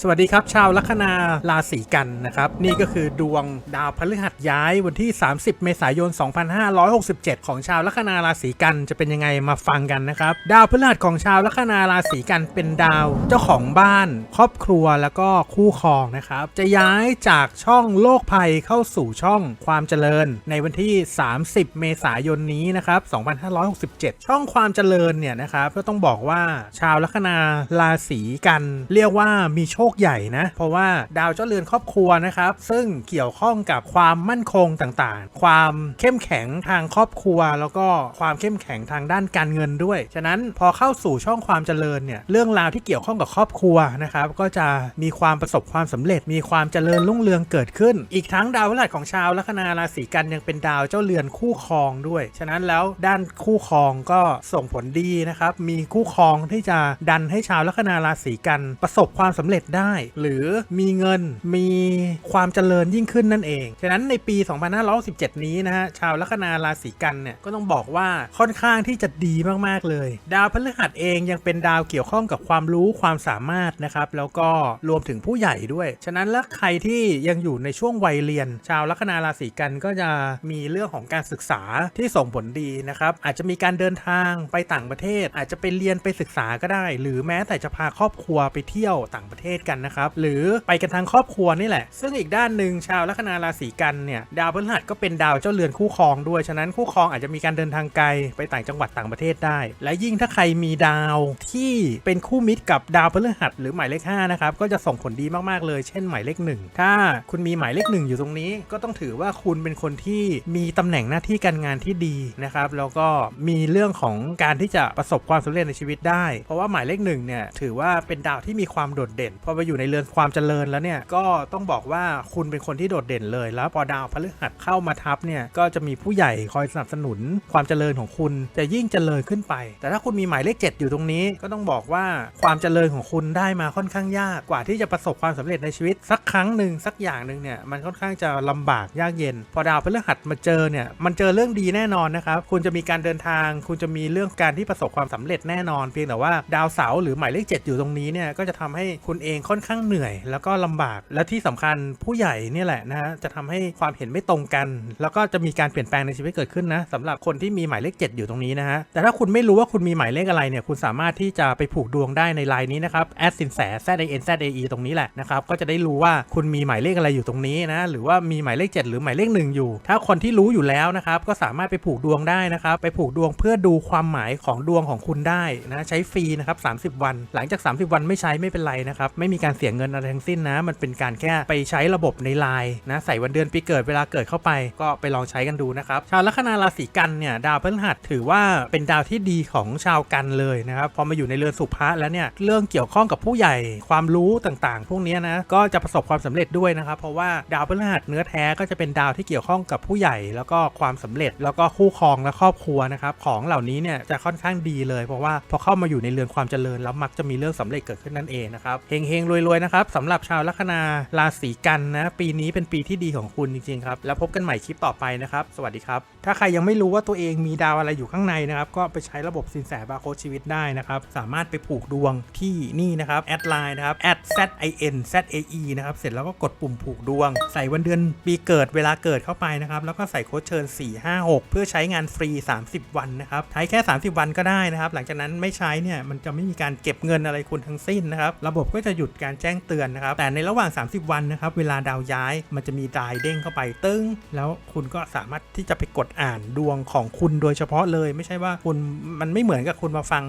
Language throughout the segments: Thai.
สวัสดีครับ ชาวลัคนาราศีกันนะครับ นี่ก็คือดวงดาวพฤหัสย้ายวันที่ 30 เมษายน 2567 ของชาวลัคนาราศีกันจะเป็นยังไงมาฟังกันนะครับ ดาวพฤหัสของชาวลัคนาราศีกันเป็นดาวเจ้าของบ้าน ครอบครัวแล้วก็คู่ครองนะครับ จะย้ายจากช่องโลกภัยเข้าสู่ช่องความเจริญ ในวันที่ 30 เมษายนนี้นะครับ 2567 ช่องความเจริญเนี่ยนะครับก็ต้องบอกว่าชาวลัคนาราศีกัน เรียกว่ามีโชคใหญ่นะ เพราะว่าดาวเจ้าเรือนครอบครัวนะครับ ซึ่งเกี่ยวข้องกับความมั่นคงต่างๆ ความเข้มแข็งทางครอบครัว แล้วก็ความเข้มแข็งทางด้านการเงินด้วย ฉะนั้นพอเข้าสู่ช่องความเจริญเนี่ยเรื่องราวที่เกี่ยวข้องกับครอบครัวนะครับก็จะมีความประสบความสำเร็จ มีความเจริญรุ่งเรืองเกิดขึ้น อีกทั้งดาวพฤหัสของชาวลัคนาราศีกันยังเป็นดาวเจ้าเรือนคู่ครองด้วย ฉะนั้นแล้วด้านคู่ครองก็ส่งผลดีนะครับมีคู่ครองที่จะดันให้ชาวลัคนาราศีกันประสบความสำเร็จได้ หรือมีเงินมีความเจริญยิ่งขึ้นนั่นเอง ฉะนั้นในปี 2517 นี้นะฮะชาวลัคนาราศีกันเนี่ยก็ต้องบอกว่าค่อนข้างที่จะดีมากๆเลย ดาวพฤหัสเองยังเป็นดาวเกี่ยวข้องกับความรู้ความสามารถนะครับแล้วก็รวมถึงผู้ใหญ่ด้วย ฉะนั้นแล้วใครที่ยังอยู่ในช่วงวัยเรียน ชาวลัคนาราศีกันก็จะมีเรื่องของการศึกษาที่ส่งผลดีนะครับอาจจะมีการเดินทางไปต่างประเทศ อาจจะไปเรียนไปศึกษาก็ได้ หรือแม้แต่จะพาครอบครัวไปเที่ยวต่างประเทศกันนะครับ หรือไปกันทางครอบครัวนี่แหละ ซึ่งอีกด้านหนึ่งชาวลัคนาราศีกันเนี่ยดาวพฤหัสก็เป็นดาวเจ้าเรือนคู่ครองด้วย ฉะนั้นคู่ครองอาจจะมีการเดินทางไกลไปต่างจังหวัดต่างประเทศได้ และยิ่งถ้าใครมีดาวที่เป็นคู่มิตรกับดาวพฤหัสหรือหมายเลข5นะครับก็จะส่งผลดีมากๆเลย เช่นหมายเลขหนึ่งถ้าคุณมีหมายเลขหนึ่งอยู่ตรงนี้ ก็ต้องถือว่าคุณเป็นคนที่มีตำแหน่งหน้าที่การงานที่ดีนะครับแล้วก็มีเรื่องของการที่จะประสบความสำเร็จในชีวิตได้ เพราะว่าหมายเลขหนึ่งเนี่ยถือว่าเป็นดาวที่มีความโดดเด่นพอไปอยู่ในเรือนความเจริญแล้วเนี่ยก็ต้องบอกว่าคุณเป็นคนที่โดดเด่นเลย แล้วพอดาวพฤหัสเข้ามาทับเนี่ยก็จะมีผู้ใหญ่คอยสนับสนุนความเจริญของคุณจะยิ่งเจริญขึ้นไป แต่ถ้าคุณมีหมายเลข 7 อยู่ตรงนี้ก็ต้องบอกว่าความเจริญของคุณได้มาค่อนข้างยากกว่าที่จะประสบความสำเร็จในชีวิต สักครั้งหนึ่งสักอย่างหนึ่งเนี่ยมันค่อนข้างจะลำบากยากเย็น พอดาวพฤหัสมาเจอเนี่ยมันเจอเรื่องดีแน่นอนนะครับคุณจะมีการเดินทาง คุณจะมีเรื่องการที่ประสบความสำเร็จแน่นอน เพียงแต่ว่าดาวเสาร์หรือหมายเลข 7 อยู่ตรงนี้เนี่ยก็จะทำให้คุณเองค่อนข้างเหนื่อย แล้วก็ลำบาก และที่สำคัญผู้ใหญ่เนี่ยแหละนะฮะจะทำให้ความเห็นไม่ตรงกัน แล้วก็จะมีการเปลี่ยนแปลงในชีวิตเกิดขึ้นนะสำหรับคนที่มีหมายเลข 7 อยู่ตรงนี้นะฮะแต่ถ้าคุณไม่รู้ว่าคุณมีหมายเลขอะไรเนี่ยคุณสามารถที่จะไปผูกดวงได้ในไลน์นี้นะครับแอดสินแส z a n z a e ตรงนี้แหละนะครับก็จะได้รู้ว่าคุณมีหมายเลขอะไรอยู่ตรงนี้นะหรือว่ามีหมายเลข 7 หรือหมายเลขหนึ่งอยู่ ถ้าคนที่รู้อยู่แล้วนะครับก็สามารถไปผูกดวงได้นะครับไปผูกดวงเพื่อดูความหมายของดวงของคุณได้นะใช้ฟรีนะครับ30 วัน หลังจาก 30 วันไม่ใช้ไม่เป็นไรนะครับไไม่มีการเสียเงินอะไรทั้งสิ้นนะ มันเป็นการแค่ไปใช้ระบบในไลน์นะใส่วันเดือนปีเกิดเวลาเกิดเข้าไป ก็ไปลองใช้กันดูนะครับชาวลัคนาราศีกันเนี่ยดาวพฤหัสถือว่าเป็นดาวที่ดีของชาวกันเลยนะครับพอมาอยู่ในเรือนสุภะแล้วเนี่ยเรื่องเกี่ยวข้องกับผู้ใหญ่ความรู้ต่างๆ พวกนี้นะก็จะประสบความสำเร็จด้วยนะครับเพราะว่าดาวพฤหัสเนื้อแท้ก็จะเป็นดาวที่เกี่ยวข้องกับผู้ใหญ่ แล้วก็ความสำเร็จแล้วก็คู่ครองและครอบครัวนะครับของเหล่านี้เนี่ยจะค่อนข้างดีเลย เพราะว่าพอเข้ามาอยู่ในเรือนความเจริญแล้วมักจะมีเรื่องสำเร็จเกิดขึ้นนั่นเองนะครับเฮงๆรวยๆนะครับสำหรับชาวลัคนาราศีกันนะปีนี้เป็นปีที่ดีของคุณจริงๆครับแล้วพบกันใหม่คลิปต่อไปนะครับสวัสดีครับ ถ้าใครยังไม่รู้ว่าตัวเองมีดาวอะไรอยู่ข้างในนะครับก็ไปใช้ระบบสินแสบาร์โค้ดชีวิตได้นะครับสามารถไปผูกดวงที่นี่นะครับแอดไลน์นะครับแอด z i n z a e นะครับเสร็จแล้วก็กดปุ่มผูกดวง ใส่วันเดือนปีเกิดเวลาเกิดเข้าไปนะครับแล้วก็ใส่โค้ดเชิญ 4 5 6 เพื่อใช้งานฟรี 30 วันนะครับใช้แค่ 30 วันก็ได้นะครับ หลังจากนั้นไม่ใช้เนี่ยมันจะไม่มีการเก็บเงินอะไรคุณทั้งสิ้นนะครับระบบก็จะหยุดการแจ้งเตือนนะครับ แต่ในระหว่าง 30 วันนะครับ เวลาดาวย้ายมันจะมีดายเด้งเข้าไปตึ้ง แล้วคุณก็สามารถที่จะไปกดอ่านดวงของคุณโดยเฉพาะเลย ไม่ใช่ว่าคุณมันไม่เหมือนกับคุณมาฟัง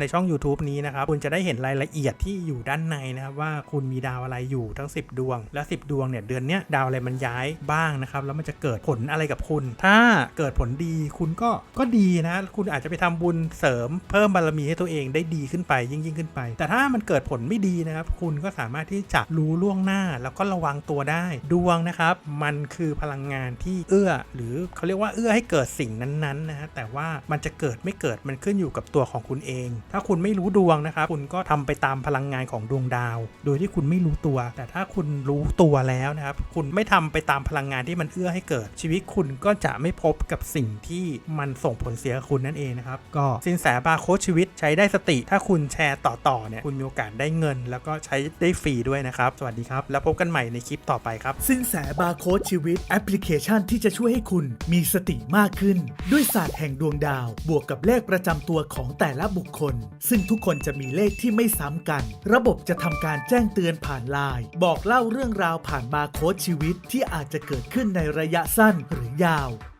ในช่อง YouTube นี้นะครับ คุณจะได้เห็นรายละเอียดที่อยู่ด้านในนะครับว่าคุณมีดาวอะไรอยู่ทั้ง 10 ดวง และ 10 ดวงเนี่ยเดือนเนี้ยดาวอะไรมันย้ายบ้างนะครับแล้วมันจะเกิดผลอะไรกับคุณ ถ้าเกิดผลดีคุณก็ก็ดีนะคุณอาจจะไปทำบุญเสริมเพิ่มบารมีให้ตัวเองได้ดีขึ้นไปยิ่งยิ่งขึ้นไป แต่ถ้ามันเกิดผลไม่ดีนะครับคุณก็สามารถที่จะรู้ล่วงหน้าแล้วก็ระวังตัวได้ ดวงนะครับ มันคือพลังงานที่เอื้อ หรือเขาเรียกว่าเอื้อให้เกิดสิ่งนั้นๆนะฮะแต่ว่ามันจะเกิดไม่เกิดมันขึ้นอยู่กับตัวของคุณเอง ถ้าคุณไม่รู้ดวงนะครับคุณก็ทำไปตามพลังงานของดวงดาว โดยที่คุณไม่รู้ตัว แต่ถ้าคุณรู้ตัวแล้วนะครับคุณไม่ทำไปตามพลังงานที่มันเอื้อให้เกิด ชีวิตคุณก็จะไม่พบกับสิ่งที่มันส่งผลเสียคุณนั่นเองนะครับก็สินแสบาร์โค้ดชีวิตใช้ได้สติ ถ้าคุณแชร์ต่อๆเนี่ยคุณมีโอกาสได้เงิน แล้วก็ใช้ช้ได้ฟรีด้วยนะครับ สวัสดีครับ แล้วพบกันใหม่ในคลิปต่อไปครับ สินแสบาร์โค้ดชีวิตแอปพลิเคชันที่จะช่วยให้คุณมีสติมากขึ้น ด้วยศาสตร์แห่งดวงดาว บวกกับเลขประจำตัวของแต่ละบุคคล ซึ่งทุกคนจะมีเลขที่ไม่ซ้ำกัน ระบบจะทำการแจ้งเตือนผ่านไลน์บอกเล่าเรื่องราวผ่านบาร์โค้ดชีวิตที่อาจจะเกิดขึ้นในระยะสั้นหรือยาว